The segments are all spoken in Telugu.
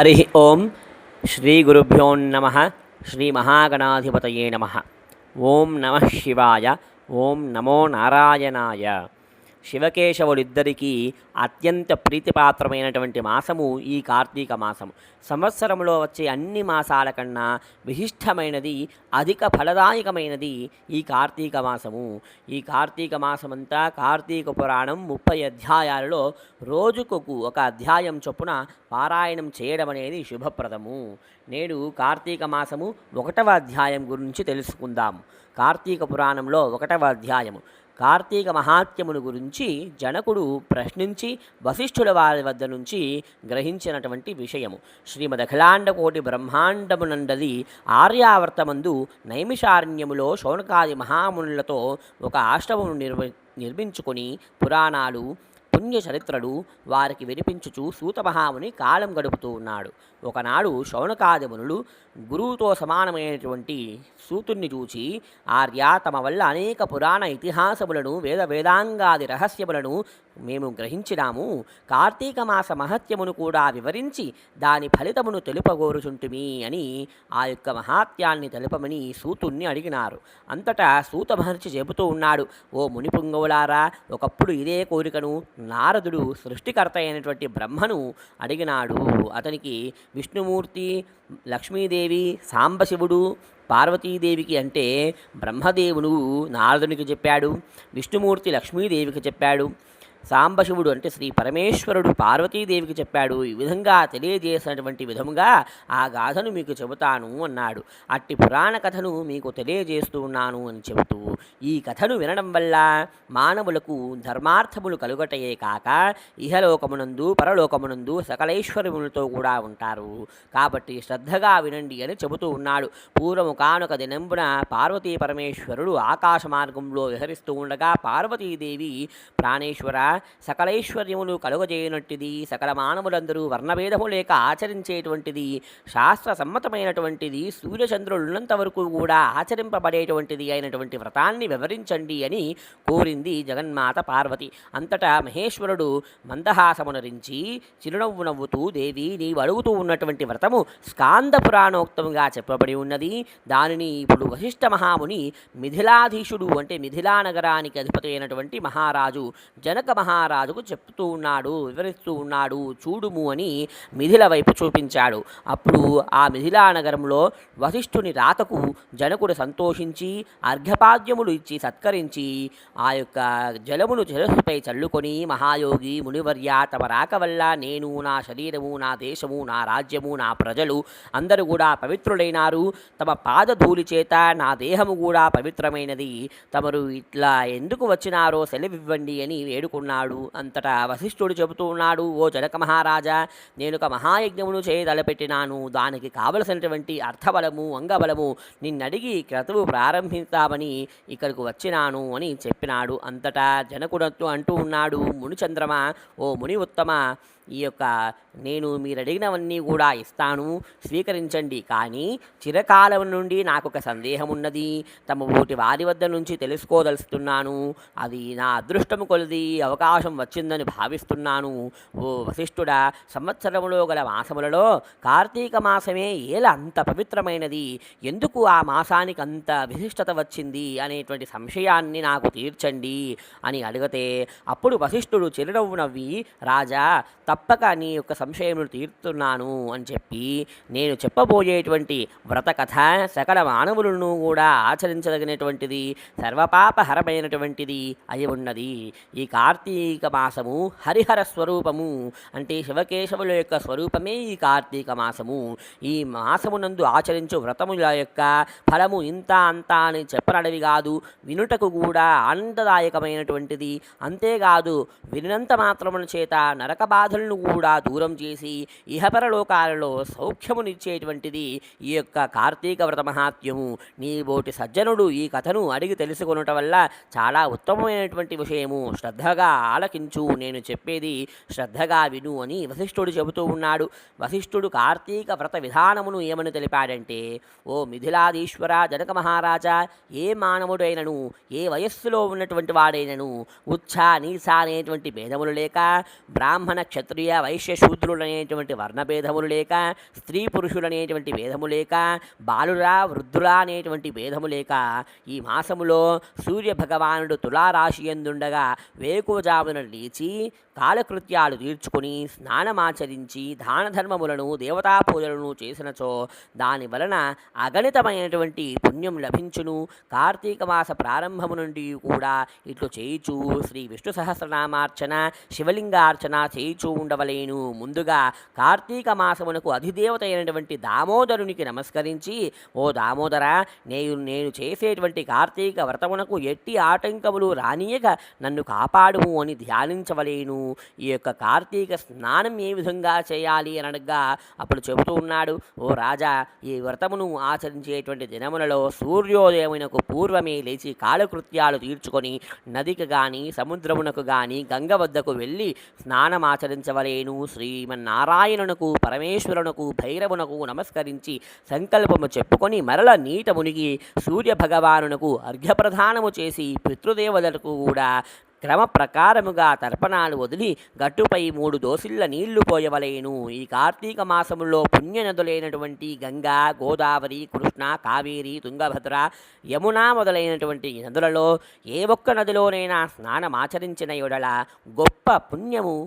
హరి ఓం శ్రీ గురుభ్యోన్నమ శ్రీ మహాగణాధిపతయే నమ. ఓం నమ శివాయ ఓం నమో నారాయణాయ. శివకేశవులిద్దరికీ అత్యంత ప్రీతిపాత్రమైనటువంటి మాసము ఈ కార్తీక మాసము. సంవత్సరంలో వచ్చే అన్ని మాసాల కన్నా విశిష్టమైనది అధిక ఫలదాయకమైనది ఈ కార్తీక మాసము. ఈ కార్తీక మాసమంతా కార్తీక పురాణం ముప్పై అధ్యాయాలలో రోజుకొక ఒక అధ్యాయం చొప్పున పారాయణం చేయడం అనేది శుభప్రదము. నేడు కార్తీక మాసము ఒకటవ అధ్యాయం గురించి తెలుసుకుందాం. కార్తీక పురాణంలో ఒకటవ అధ్యాయము. కార్తీక మహాత్యమును గురించి జనకుడు ప్రశ్నించి వశిష్ఠుల వారి వద్ద నుంచి గ్రహించినటువంటి విషయము. శ్రీమదఖిలాండకోటి అఖిలాండకోటి ఆర్యావర్తమందు నైమిషారణ్యములో శౌనకాది మహామునులతో ఒక ఆశ్రమమును నిర్వ నిర్మించుకొని పురాణాలు పుణ్య చరిత్రలు వారికి వినిపించుచు సూతమహాముని కాలం గడుపుతూ ఉన్నాడు. ఒకనాడు శౌనకాది మునులు గురువుతో సమానమైనటువంటి సూతుణ్ణి చూచి ఆర్య తమ వల్ల అనేక పురాణ ఇతిహాసములను వేద వేదాంగాది రహస్యములను మేము గ్రహించినాము. కార్తీక మాస మహత్యమును కూడా వివరించి దాని ఫలితమును తెలుపగోరుచుంటుమి అని ఆ యొక్క మహాత్యాన్ని తెలుపమని సూతుణ్ణి అడిగినారు. అంతటా సూత మహర్షి చెబుతూ ఉన్నాడు ఓ మునిపుంగవులారా ఒకప్పుడు ఇదే కోరికను నారదుడు సృష్టికర్త అయినటువంటి బ్రహ్మను అడిగినాడు. అతనికి విష్ణుమూర్తి లక్ష్మీదేవి సాంబశివుడు పార్వతీదేవికి అంటే బ్రహ్మదేవుడు నారదునికి చెప్పాడు విష్ణుమూర్తి లక్ష్మీదేవికి చెప్పాడు. సాంబశివుడు అంటే శ్రీ పరమేశ్వరుడు పార్వతీదేవికి చెప్పాడు ఈ విధంగా తెలియజేసినటువంటి విధముగా ఆ గాథను మీకు చెబుతాను అన్నాడు. అట్టి పురాణ కథను మీకు తెలియజేస్తూ ఉన్నాను అని చెబుతూ ఈ కథను వినడం వల్ల మానవులకు ధర్మార్థములు కలుగటయే కాక ఇహలోకమునందు పరలోకమునందు సకలైశ్వర్యములతో కూడా ఉంటారు. కాబట్టి శ్రద్ధగా వినండి అని చెబుతూ ఉన్నాడు. పూర్వము కానుక దినంబున పార్వతీ పరమేశ్వరుడు ఆకాశ మార్గంలో విహరిస్తూ ఉండగా పార్వతీదేవి ప్రాణేశ్వర సకలైశ్వర్యములు కలుగజేయనట్టిది. సకల మానవులందరూ వర్ణభేదము లేక ఆచరించేటువంటిది. శాస్త్ర సమ్మతమైనటువంటిది సూర్యచంద్రులున్నంత వరకు కూడా ఆచరింపబడేటువంటిది అయినటువంటి వ్రతాన్ని వివరించండి అని కోరింది జగన్మాత పార్వతి. అంతటా మహేశ్వరుడు మందహాసమునరించి చిరునవ్వు నవ్వుతూ దేవి నీవు అడుగుతూ ఉన్నటువంటి వ్రతము స్కాంద పురాణోక్తముగా చెప్పబడి ఉన్నది. దానిని ఇప్పుడు వశిష్ఠ మహాముని మిథిలాధీశుడు అంటే మిథిలా నగరానికి అధిపతి అయినటువంటి మహారాజు జనక మహారాజుకు చెప్తూ ఉన్నాడు వివరిస్తూ ఉన్నాడు చూడుము అని మిథిల వైపు చూపించాడు. అప్పుడు ఆ మిథిలా నగరంలో వశిష్ఠుని రాతకు జనకుడు సంతోషించి అర్ఘపాద్యములు ఇచ్చి సత్కరించి ఆ యొక్క జలమును శిరస్సుపై చల్లుకొని మహాయోగి మునివర్య తమ రాక వల్ల నేను నా శరీరము నా దేశము నా రాజ్యము నా ప్రజలు అందరూ కూడా పవిత్రులైనారు. తమ పాదధూలి చేత నా దేహము కూడా పవిత్రమైనది. తమరు ఇట్లా ఎందుకు వచ్చినారో సెలవివ్వండి అని వేడుకున్నారు. వేడుకున్నాడు అంతటా వశిష్ఠుడు చెబుతూ ఉన్నాడు ఓ జనక మహారాజా నేను ఒక మహాయజ్ఞమును చేయదలపెట్టినాను దానికి కావలసినటువంటి అర్థబలము అంగబలము నిన్నడిగి క్రతువు ప్రారంభిస్తామని ఇక్కడికి వచ్చినాను అని చెప్పినాడు. అంతటా జనకుడత్తు అంటూ ఉన్నాడు మునిచంద్రమ ఓ ముని ఉత్తమ ఈ యొక్క నేను మీరు అడిగినవన్నీ కూడా ఇస్తాను. స్వీకరించండి. కానీ చిరకాలం నుండి నాకు ఒక సందేహం ఉన్నది తమ ఓటి వారి వద్ద నుంచి తెలుసుకోదలుస్తున్నాను అది నా అదృష్టము కొలిది అవకాశం వచ్చిందని భావిస్తున్నాను. ఓ వశిష్ఠుడా సంవత్సరములో గల మాసములలో కార్తీక మాసమే ఏల అంత పవిత్రమైనది? ఎందుకు ఆ మాసానికి అంత విశిష్టత వచ్చింది? అనేటువంటి సంశయాన్ని నాకు తీర్చండి అని అడిగితే అప్పుడు వశిష్ఠుడు చిరునవ్వు నవ్వి రాజా తప్పక నీ యొక్క సంశయమును తీరుతున్నాను అని చెప్పి నేను చెప్పబోయేటువంటి వ్రత కథ సకల మానవులను కూడా ఆచరించదగినటువంటిది సర్వపాపహరమైనటువంటిది అయి ఉన్నది. ఈ కార్తీక మాసము హరిహర స్వరూపము అంటే శివకేశవుల యొక్క స్వరూపమే ఈ కార్తీక మాసము. ఈ మాసమునందు ఆచరించు వ్రతముల యొక్క ఫలము ఇంత అంత అని చెప్పనడవి కాదు వినుటకు కూడా ఆనందదాయకమైనటువంటిది. అంతేకాదు వినినంత మాత్రముల చేత నరక బాధలను కూడా దూరం చేసి ఇహపరలోకాలలో సౌఖ్యమునిచ్చేటువంటిది ఈ యొక్క కార్తీక వ్రత మహాత్యము నీబోటి సజ్జనుడు ఈ కథను అడిగి తెలుసుకొనటం వల్ల చాలా ఉత్తమమైనటువంటి విషయము. శ్రద్ధగా ఆలకించు నేను చెప్పేది శ్రద్ధగా విను అని వశిష్ఠుడు చెబుతూ ఉన్నాడు. వశిష్ఠుడు కార్తీక వ్రత విధానమును ఏమని తెలిపాడంటే ఓ మిథిలాదీశ్వర జనక మహారాజా ఏ మానవుడైనను ఏ వయస్సులో ఉన్నటువంటి వాడైనను ఉచ్ఛ నీస అనేటువంటి భేదములు లేక బ్రాహ్మణ క్షత్రియ క్షత్రియ వైశ్య శూద్రులనేటువంటి వర్ణభేదములు లేక స్త్రీ పురుషులనేటువంటి భేదము లేక బాలురా వృద్ధులా అనేటువంటి భేదము లేక ఈ మాసములో సూర్య భగవానుడు తులారాశి ఎందుండగా వేకువజామున లేచి కాలకృత్యాలు తీర్చుకుని స్నానమాచరించి దాన ధర్మములను దేవతా పూజలను చేసినచో దాని వలన అగణితమైనటువంటి పుణ్యం లభించును. కార్తీక మాస ప్రారంభము నుండి కూడా ఇట్లు చేయుచు శ్రీ విష్ణు సహస్రనామార్చన శివలింగార్చన చేయుచూ ఉండవలేను. ముందుగా కార్తీక మాసమునకు అధిదేవత అయినటువంటి దామోదరునికి నమస్కరించి ఓ దామోదర నేను నేను చేసేటువంటి కార్తీక వ్రతమునకు ఎట్టి ఆటంకములు రానియక నన్ను కాపాడుము అని ధ్యానించవలేను. ఈ యొక్క కార్తీక స్నానం ఏ విధంగా చేయాలి? అని అనగా అప్పుడు చెబుతూ ఉన్నాడు ఓ రాజా ఈ వ్రతమును ఆచరించేటువంటి దినములలో సూర్యోదయమునకు పూర్వమే లేచి కాలకృత్యాలు తీర్చుకొని నదికి కానీ సముద్రమునకు కానీ గంగ వద్దకు వెళ్ళి స్నానమాచరించవలేను శ్రీమన్నారాయణునకు పరమేశ్వరునకు భైరవునకు నమస్కరించి సంకల్పము చెప్పుకొని మరల నీట మునిగి సూర్య భగవానునకు అర్ఘ్యప్రదానము చేసి పితృదేవతలకు కూడా క్రమ ప్రకారముగా తర్పణాలు వదిలి గట్టుపై మూడు దోసిళ్ళ నీళ్ళు పోయవలేను. ఈ కార్తీక మాసములో పుణ్యనదులైనటువంటి గంగా గోదావరి కృష్ణ కావేరి తుంగభద్ర యమున మొదలైనటువంటి నదులలో ఏ ఒక్క నదిలోనైనా స్నానమాచరించిన యొడల గొప్ప పుణ్యము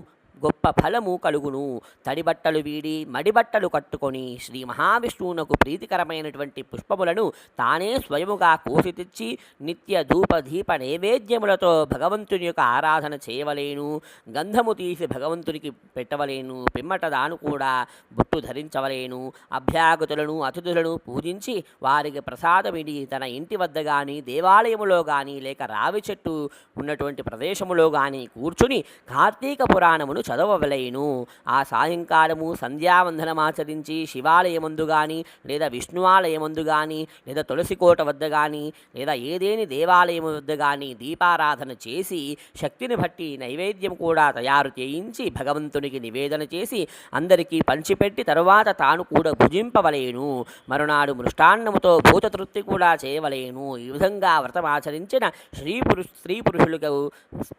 గొప్ప ఫలము కలుగును. తడిబట్టలు వీడి మడిబట్టలు కట్టుకొని శ్రీ మహావిష్ణువునకు ప్రీతికరమైనటువంటి పుష్పములను తానే స్వయముగా కోసి తెచ్చి నిత్య ధూప దీప నైవేద్యములతో భగవంతుని యొక్క ఆరాధన చేయవలేను. గంధము తీసి భగవంతునికి పెట్టవలేను. పిమ్మట దాను కూడా బొట్టు ధరించవలేను. అభ్యాగతులను అతిథులను పూజించి వారికి ప్రసాదమిడి తన ఇంటి వద్ద కానీ దేవాలయములో కానీ లేక రావి చెట్టు ఉన్నటువంటి ప్రదేశములో కానీ కూర్చుని కార్తీక పురాణమును చదవవలేను ఆ సాయంకాలము సంధ్యావందనమాచరించి శివాలయమందు కానీ లేదా విష్ణువాలయమందు కానీ లేదా తులసికోట వద్ద కానీ లేదా ఏదేని దేవాలయం వద్ద కానీ దీపారాధన చేసి శక్తిని బట్టి నైవేద్యం కూడా తయారు చేయించి భగవంతునికి నివేదన చేసి అందరికీ పంచిపెట్టి తరువాత తాను కూడా భుజింపవలేను. మరునాడు మృష్టాన్నముతో భూతతృప్తి కూడా చేయవలేను. ఈ విధంగా వ్రతం ఆచరించిన స్త్రీ పురుష స్త్రీ పురుషులకు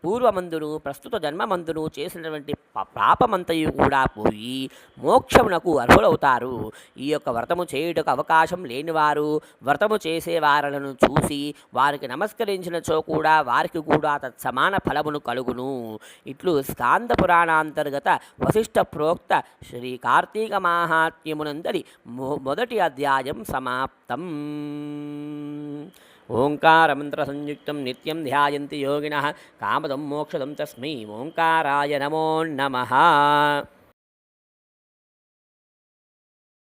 పూర్వమందును ప్రస్తుత జన్మమందును చేసినటువంటి పాపమంతయు కూడా పోయి మోక్షమునకు అర్హులవుతారు. ఈ యొక్క వ్రతము చేయుటకు అవకాశం లేనివారు వ్రతము చేసే వారలను చూసి వారికి నమస్కరించినచో కూడా వారికి కూడా తత్సమాన ఫలమును కలుగును. ఇట్లు స్కాంద పురాణాంతర్గత వశిష్ఠ ప్రోక్త శ్రీ కార్తీక మాహాత్మ్యమునందరి మొ- మొదటి అధ్యాయం సమాప్తం. ఓంకారమంత్రసంయుక్తం నిత్యం ధ్యాయంతి యోగిన కామదం మోక్షదం తస్మై ఓంకారాయ నమో నమ.